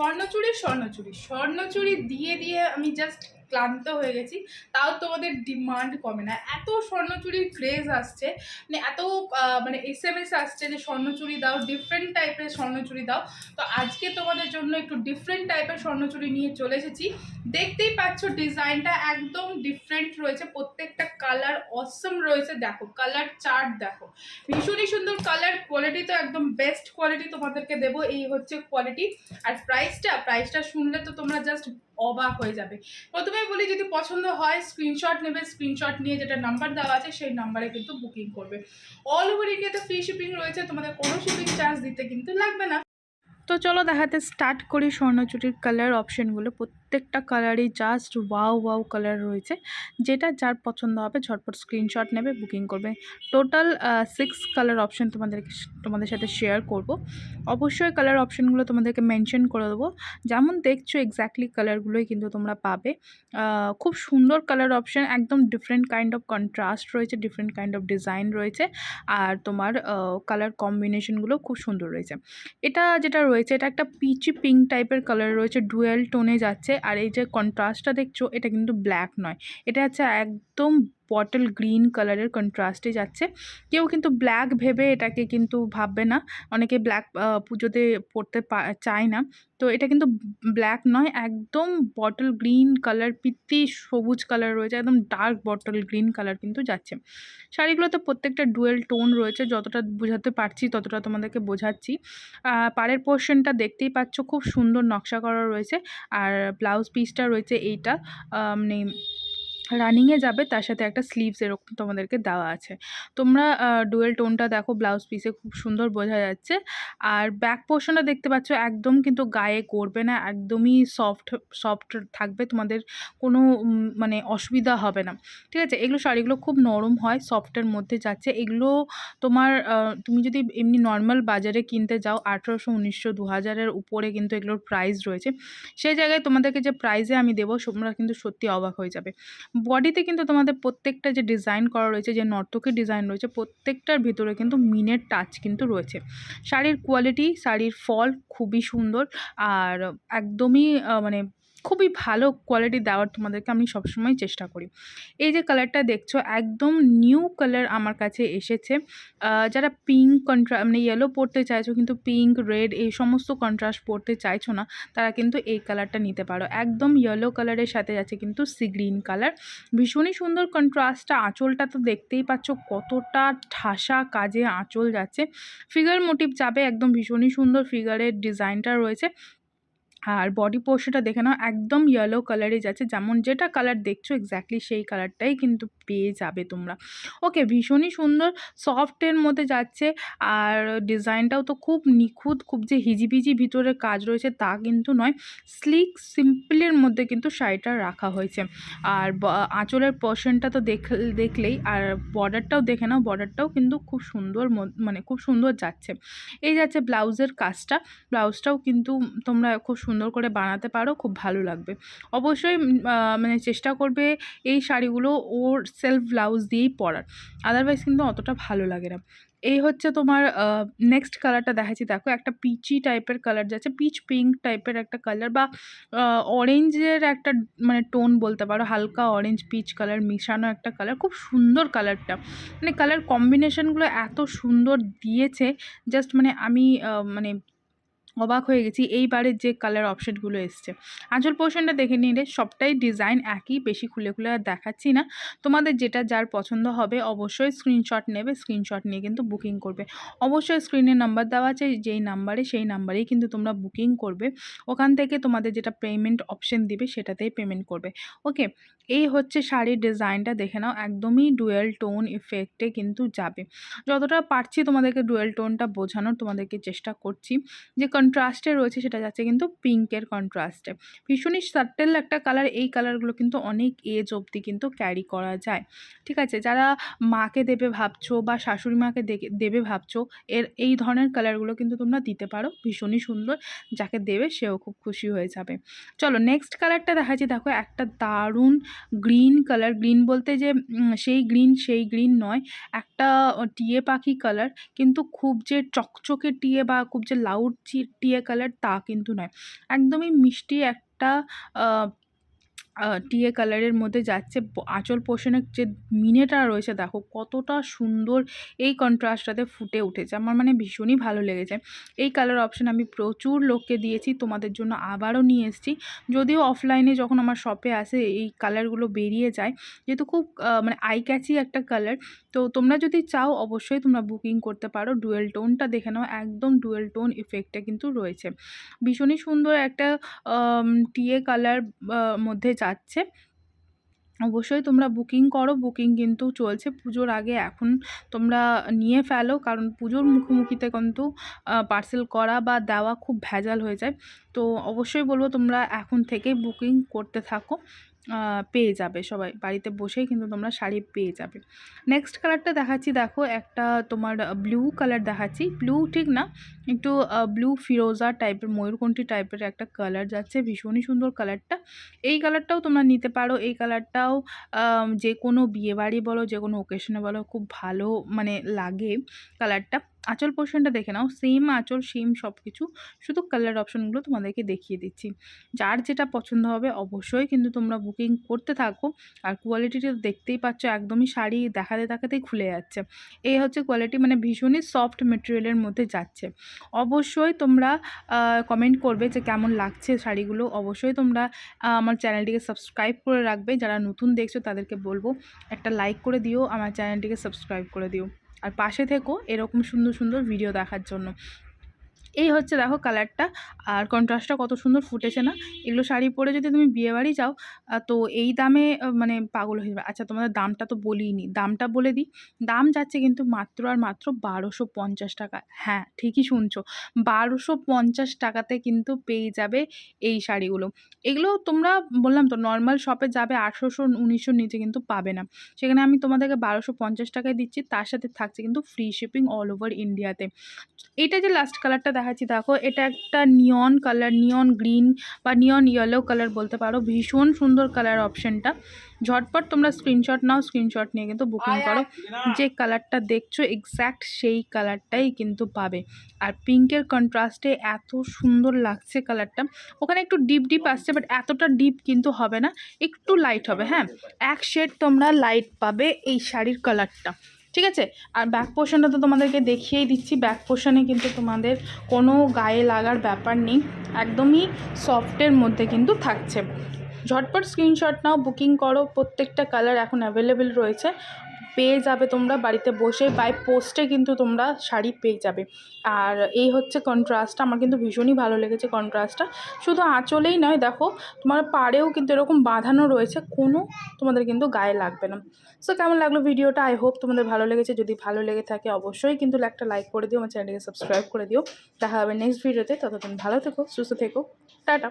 স্বর্ণচুরি স্বর্ণচুরি। স্বর্ণচুরি দিয়ে দিয়ে আমি জাস্ট ক্লান্ত হয়ে গেছি, তাও তোমাদের ডিমান্ড কমে না। এত স্বর্ণচুরির ক্রেজ আসছে মানে এত মানে এস এম এস আসছে যে স্বর্ণচুরি দাও ডিফারেন্ট টাইপের স্বর্ণচুরি দাও। তো আজকে তোমাদের জন্য একটু ডিফারেন্ট টাইপের স্বর্ণচুরি নিয়ে চলে এসেছি। দেখতেই পাচ্ছ ডিজাইনটা একদম ডিফারেন্ট রয়েছে, প্রত্যেকটা কালার অসম রয়েছে। দেখো কালার চার্ট দেখো। ভীষণই সুন্দর কালার কোয়ালিটি তো একদম বেস্ট কোয়ালিটি তোমাদেরকে দেবো। এই হচ্ছে কোয়ালিটি আর প্রাইসটা প্রাইসটা শুনলে তো তোমরা জাস্ট অবাক হয়ে যাবে। প্রথমেই বলি, যদি পছন্দ হয় স্ক্রিনশট নেবে স্ক্রিনশট নিয়ে যেটা নাম্বার দেওয়া আছে, সেই নাম্বারে কিন্তু বুকিং করবে। অল ওভার ইন্ডিয়াতে ফ্রি শিপিং রয়েছে, তোমাদের কোনো শিপিং চার্জ দিতে কিন্তু লাগবে না। তো চলো দেখাতে স্টার্ট করি স্বর্ণচুরির কালার অপশানগুলো প্রত্যেকটা কালারই জাস্ট ওয়াও ওয়াও কালার রয়েছে। যেটা যার পছন্দ হবে ঝটপট স্ক্রিনশট নেবে বুকিং করবে। টোটাল সিক্স কালার অপশান তোমাদেরকে তোমাদের সাথে শেয়ার করব। অবশ্যই কালার অপশনগুলো তোমাদেরকে মেনশন করে দেবো। যেমন দেখছ এক্স্যাক্টলি কালারগুলোই কিন্তু তোমরা পাবে। খুব সুন্দর কালার অপশন একদম ডিফারেন্ট কাইন্ড অফ কন্ট্রাস্ট রয়েছে ডিফারেন্ট কাইন্ড অফ ডিজাইন রয়েছে। আর তোমার কালার কম্বিনেশনগুলো খুব সুন্দর রয়েছে। এটা যেটা রয়েছে এটা একটা পিচি পিঙ্ক টাইপের কালার রয়েছে ডুয়েল টোনে যাচ্ছে। আর এই যে কন্ট্রাস্টটা দেখছ, এটা কিন্তু ব্ল্যাক নয়। এটা হচ্ছে একদম বটল গ্রিন কালারের কন্ট্রাস্টে যাচ্ছে। কেউ কিন্তু ব্ল্যাক ভেবে এটাকে কিন্তু ভাববে না। অনেকে ব্ল্যাক পুজোতে পরতে পা- চায় না। তো এটা কিন্তু ব্ল্যাক নয়, একদম বটল গ্রিন কালার, পিত্তি সবুজ কালার রয়েছে, একদম ডার্ক বটল গ্রিন কালার কিন্তু যাচ্ছে। শাড়িগুলোতে প্রত্যেকটা ডুয়েল টোন রয়েছে, যতটা বোঝাতে পারছি ততটা তোমাদেরকে বোঝাচ্ছি। পাড়ের পোর্শনটা দেখতেই পাচ্ছ, খুব সুন্দর নকশা করা রয়েছে। আর ব্লাউজ পিসটা রয়েছে এইটা মানে রানিংয়ে যাবে, তার সাথে একটা স্লিভস এরকম তোমাদেরকে দেওয়া আছে। তোমরা ডুয়েল টোনটা দেখো ব্লাউজ পিসে খুব সুন্দর বোঝা যাচ্ছে। আর ব্যাক পোর্শনটা দেখতে পাচ্ছ, একদম কিন্তু গায়ে করবে না, একদমই সফট সফট থাকবে, তোমাদের কোনো মানে অসুবিধা হবে না। ঠিক আছে? এগুলো শাড়িগুলো খুব নরম হয় সফটের মধ্যে যাচ্ছে। এগুলো তোমার তুমি যদি এমনি নর্মাল বাজারে কিনতে যাও, আঠেরোশো, উনিশশো দু হাজারের উপরে কিন্তু এগুলোর প্রাইস রয়েছে। সেই জায়গায় তোমাদেরকে যে প্রাইসে আমি দেবো, তোমরা কিন্তু সত্যি অবাক হয়ে যাবে। বডিতে কিন্তু তোমাদের প্রত্যেকটা যে ডিজাইন করা রয়েছে, যে নর্তকের ডিজাইন রয়েছে, প্রত্যেকটার ভিতরে কিন্তু মিনের টাচ কিন্তু রয়েছে। শাড়ির কোয়ালিটি শাড়ির ফল খুবই সুন্দর, আর একদমই মানে খুবই ভালো কোয়ালিটি দেওয়ার তোমাদেরকে আমি সবসময় চেষ্টা করি। এই যে কালারটা দেখছ, একদম নিউ কালার আমার কাছে এসেছে। যারা পিঙ্ক কন্ট্রা মানে ইয়েলো পরতে চাইছো কিন্তু পিঙ্ক রেড এই সমস্ত কন্ট্রাস্ট পরতে চাইছো না, তারা কিন্তু এই কালারটা নিতে পারো। একদম ইয়েলো কালারের সাথে যাচ্ছে কিন্তু সি গ্রিন কালার ভীষণই সুন্দর কন্ট্রাস্টটা আঁচলটা তো দেখতেই পাচ্ছ, কতটা ঠাসা কাজে আঁচল যাচ্ছে। ফিগার মোটিভ যাবে একদম ভীষণই সুন্দর ফিগারের ডিজাইনটা রয়েছে। আর বডি পোর্শনটা দেখে নাও, একদম ইয়েলো কালারে যাচ্ছে। যেমন যেটা কালার দেখছ এক্স্যাক্টলি সেই কালারটাই কিন্তু পেয়ে যাবে তোমরা। ওকে ভীষণই সুন্দর সফটের মধ্যে যাচ্ছে। আর ডিজাইনটাও তো খুব নিখুঁত, খুব যে হিজিবিজি ভিতরে কাজ রয়েছে তা কিন্তু নয়। স্লিক সিম্পলের মধ্যে কিন্তু শাড়িটা রাখা হয়েছে। আর আঁচলের পোর্শনটা তো দেখ, দেখলেই, আর বর্ডারটাও দেখে নাও বর্ডারটাও কিন্তু খুব সুন্দর মানে খুব সুন্দর যাচ্ছে। এই যাচ্ছে ব্লাউজের কাজটা। ব্লাউজটাও কিন্তু তোমরা খুব সুন্দর করে বানাতে পারো, খুব ভালো লাগবে। অবশ্যই মানে চেষ্টা করবে এই শাড়িগুলো ওর সেলফ ব্লাউজ দিয়েই পরার। আদারওয়াইজ কিন্তু অতটা ভালো লাগে না। এই হচ্ছে তোমার নেক্সট কালারটা দেখাচ্ছি। দেখো, একটা পিচি টাইপের কালার যাচ্ছে পিচ পিঙ্ক টাইপের একটা কালার বা অরেঞ্জের একটা মানে টোন বলতে পারো, হালকা অরেঞ্জ পিচ কালার মিশানো একটা কালার খুব সুন্দর কালারটা মানে কালার কম্বিনেশনগুলো এত সুন্দর দিয়েছে জাস্ট মানে আমি মানে অবাক হয়ে গেছি, এইবারের যে কালার অপশনগুলো এসছে। আঁচল পোর্শনটা দেখে নিলে সবটাই ডিজাইন একই, বেশি খুলে খুলে আর দেখাচ্ছি না। তোমাদের যেটা যার পছন্দ হবে অবশ্যই স্ক্রিনশট নেবে স্ক্রিনশট নিয়ে কিন্তু বুকিং করবে। অবশ্যই স্ক্রিনে নাম্বার দেওয়া আছে, যেই নাম্বারে সেই নাম্বারেই কিন্তু তোমরা বুকিং করবে। ওখান থেকে তোমাদের যেটা পেমেন্ট অপশান দিবে সেটাতেই পেমেন্ট করবে। ওকে এই হচ্ছে শাড়ির ডিজাইনটা, দেখে নাও, একদমই ডুয়েল টোন ইফেক্টে কিন্তু যাবে। যতটা পারছি তোমাদেরকে ডুয়েল টোনটা বোঝানোর তোমাদেরকে চেষ্টা করছি। যে কন্ট্রাস্টে রয়েছে, সেটা যাচ্ছে কিন্তু পিঙ্কের কন্ট্রাস্টে ভীষণই সাটেল একটা কালার এই কালারগুলো কিন্তু অনেক এজ অবধি কিন্তু ক্যারি করা যায়। ঠিক আছে? যারা মাকে দেবে ভাবছ বা শাশুড়ি মাকে দেবে ভাবছ, এর, এই ধরনের কালারগুলো কিন্তু তোমরা দিতে পারো। ভীষণই সুন্দর। যাকে দেবে, সেও খুব খুশি হয়ে যাবে। চলো নেক্সট কালারটা দেখাচ্ছি। দেখো, একটা দারুণ গ্রিন কালার, গ্রিন বলতে যে সেই গ্রিন সেই গ্রিন নয়, একটা টিয়ে পাখি কালার, কিন্তু খুব যে চকচকে টিয়ে বা খুব যে লাউড টিয়ে কালার তা কিন্তু নয়। একদমই মিষ্টি একটা টিয়ে কালারের মধ্যে যাচ্ছে আঁচল পোষণের যে মিনেটা রয়েছে, দেখো কতটা সুন্দর এই কন্ট্রাস্টটাতে ফুটে উঠেছে। আমার মানে ভীষণই ভালো লেগেছে। এই কালার অপশান আমি প্রচুর লোককে দিয়েছি, তোমাদের জন্য আবারও নিয়ে এসেছি। যদিও অফলাইনে যখন আমার শপে আসে, এই কালারগুলো বেরিয়ে যায়, যেহেতু খুব মানে আই ক্যাচি একটা কালার, তো তোমরা যদি চাও অবশ্যই তোমরা বুকিং করতে পারো। ডুয়েল টোনটা দেখে নাও, একদম ডুয়েল টোন ইফেক্টটা কিন্তু রয়েছে। ভীষণই সুন্দর একটা টিয়ে কালার মধ্যে যাচ্ছে অবশ্যই তোমরা বুকিং করো বুকিং কিন্তু চলছে। পুজোর আগে এখন তোমরা নিয়ে ফেলো, কারণ পুজোর মুখোমুখিতে কিন্তু পার্সেল করা বা দেওয়া খুব ভেজাল হয়ে যায়। তো অবশ্যই বলব তোমরা এখন থেকেই বুকিং করতে থাকো। পেয়ে যাবে সবাই। বাড়িতে বসেই কিন্তু তোমরা শাড়ি পেয়ে যাবে। নেক্সট কালারটা দেখাচ্ছি, দেখো একটা তোমার ব্লু কালার দেখাচ্ছি। ব্লু ঠিক না, একটু ব্লু ফিরোজা টাইপের ময়ূরকণ্ঠী টাইপের একটা কালার যাচ্ছে, ভীষণই সুন্দর কালারটা এই কালারটাও তোমরা নিতে পারো। এই কালারটাও যে কোনো বিয়েবাড়ি বলো যে কোনো ওকেশনে বলো, খুব ভালো মানে লাগে কালারটা আঁচল পোর্শনটা দেখে নাও। সেম আঁচল সেম সব কিছু শুধু কালার অপশনগুলো তোমাদেরকে দেখিয়ে দিচ্ছি। যার যেটা পছন্দ হবে অবশ্যই কিন্তু তোমরা বুকিং করতে থাকো। আর কোয়ালিটিটা দেখতেই পাচ্ছ, একদমই শাড়ি দেখাতে দেখাতেই খুলে যাচ্ছে। এই হচ্ছে কোয়ালিটি মানে ভীষণই সফট মেটেরিয়ালের মধ্যে যাচ্ছে। অবশ্যই তোমরা কমেন্ট করবে যে কেমন লাগছে শাড়িগুলো। অবশ্যই তোমরা আমার চ্যানেলটিকে সাবস্ক্রাইব করে রাখবে। যারা নতুন দেখছ তাদেরকে বলব, একটা লাইক করে দিও, আমার চ্যানেলটিকে সাবস্ক্রাইব করে দিও। আর পাশে থেকো এরকম সুন্দর সুন্দর ভিডিও দেখার জন্য। এই হচ্ছে দেখো কালারটা আর কন্ট্রাস্টটা কত সুন্দর ফুটেছে না? এগুলো শাড়ি পরে যদি তুমি বিয়েবাড়ি যাও তো এই দামে মানে পাগল হয়ে যাবে। আচ্ছা তোমাদের দামটা তো বলিনি। দামটা বলে দিই। দাম যাচ্ছে কিন্তু মাত্র আর মাত্র বারোশো পঞ্চাশ টাকা। হ্যাঁ ঠিকই শুনছো। বারোশো পঞ্চাশ টাকাতে কিন্তু পেয়ে যাবে এই শাড়িগুলো। এগুলো তোমরা বললাম তো নর্মাল শপে যাবে আঠেরোশো, উনিশশোর নিচে কিন্তু পাবে না। সেখানে আমি তোমাদেরকে বারোশো পঞ্চাশ টাকায় দিচ্ছি। তার সাথে থাকছে কিন্তু ফ্রি শিপিং অল ওভার ইন্ডিয়াতে এটা যে লাস্ট কালারটা দেখাচ্ছি। দেখো এটা একটা নিয়ন কালার নিয়ন গ্রিন বা নিয়ন ইয়েলো কালার বলতে পারো। ভীষণ সুন্দর কালার অপশনটা ঝটপট তোমরা স্ক্রিনশট নাও স্ক্রিনশট নিয়ে কিন্তু বুকিং করো। যে কালারটা দেখছ এক্স্যাক্ট সেই কালারটাই কিন্তু পাবে। আর পিঙ্কের কন্ট্রাস্টে এত সুন্দর লাগছে কালারটা ওখানে একটু ডিপ ডিপ আসছে বাট এতটা ডিপ কিন্তু হবে না। একটু লাইট হবে হ্যাঁ? এক শেড তোমরা লাইট পাবে এই শাড়ির কালারটা ঠিক আছে? আর ব্যাক পোর্শনটা তো তোমাদেরকে দেখিয়েই দিচ্ছি। ব্যাক পোর্শনে কিন্তু তোমাদের কোনো গায়ে লাগার ব্যাপার নেই। একদমই সফটের মধ্যে কিন্তু থাকছে। ঝটপট স্ক্রিনশট নাও বুকিং করো, প্রত্যেকটা কালার এখন অ্যাভেলেবেল রয়েছে। পেয়ে যাবে তোমরা বাড়িতে বসে বাই পোস্টে কিন্তু তোমরা শাড়ি পেয়ে যাবে। আর এই হচ্ছে কন্ট্রাস্টটা আমার কিন্তু ভীষণই ভালো লেগেছে কন্ট্রাস্টটা শুধু আঁচলেই নয়, দেখো, তোমার পাড়েও কিন্তু এরকম বাঁধানো রয়েছে, কোনো তোমাদের কিন্তু গায়ে লাগবে না। সো কেমন লাগল ভিডিওটা? আই হোপ তোমাদের ভালো লেগেছে। যদি ভালো লেগে থাকে, অবশ্যই কিন্তু একটা লাইক করে দিও, আমার চ্যানেলকে সাবস্ক্রাইব করে দিও। দেখা হবে নেক্সট ভিডিওতে ততক্ষণ ভালো থেকো, সুস্থ থেকো। টাটা।